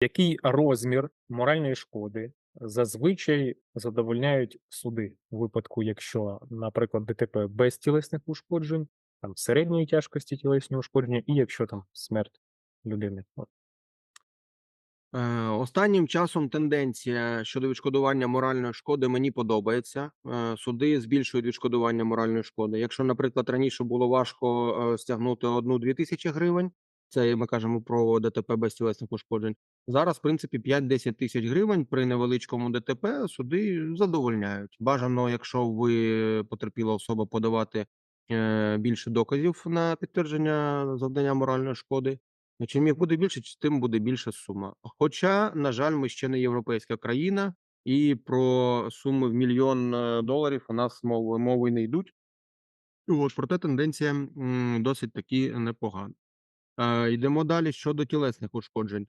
Який розмір моральної шкоди зазвичай задовольняють суди у випадку, якщо, наприклад, ДТП без тілесних ушкоджень, там середньої тяжкості тілесні ушкодження, і якщо там смерть людини. Е, Останнім часом тенденція щодо відшкодування моральної шкоди мені подобається. Е, Суди збільшують відшкодування моральної шкоди. Якщо, наприклад, раніше було важко е, стягнути одну-дві тисячі гривень, це ми кажемо про ДТП без тілесних ушкоджень. Зараз, в принципі, 5-10 тисяч гривень при невеличкому ДТП суди задовольняють. Бажано, якщо ви потерпіла особа, подавати е, більше доказів на підтвердження завдання моральної шкоди. Чим їх буде більше, тим буде більша сума. Хоча, на жаль, ми ще не європейська країна, і про суми в мільйон е, доларів у нас мови, мови не йдуть. От, проте тенденція досить таки непогана. Е, йдемо далі щодо тілесних ушкоджень.